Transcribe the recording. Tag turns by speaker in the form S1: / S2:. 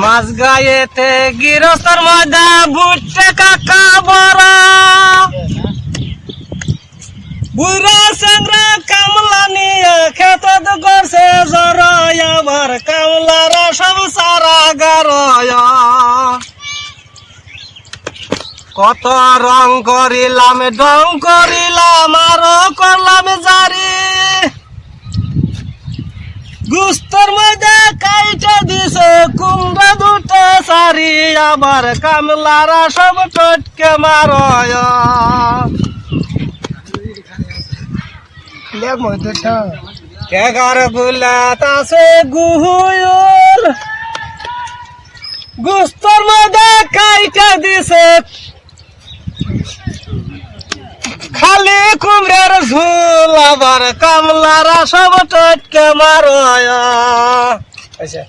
S1: মাছ গায়েতে গিরস্তর ময়দা ভুট্টে কাকা বড়। বুড়া সাংরা কামলা নিয়ে খেত করছে জরায় আবার কামলারা সব সারা গারয়। কত রং করিলাম ডং করিলাম, আরও করলাম জারি। গুস্তর মধ্যে কাইটা দিছে আবার কামলারা সব টটকে মারয়
S2: লেখ মধ্যটা
S1: কেগার গুলাত আছে গুহুর গুস্তর মধ্যে কাইটা দিছে। খালি কুমড়ের ঝুল আবার কামলারা সব টটকে মারয় আচ্ছা।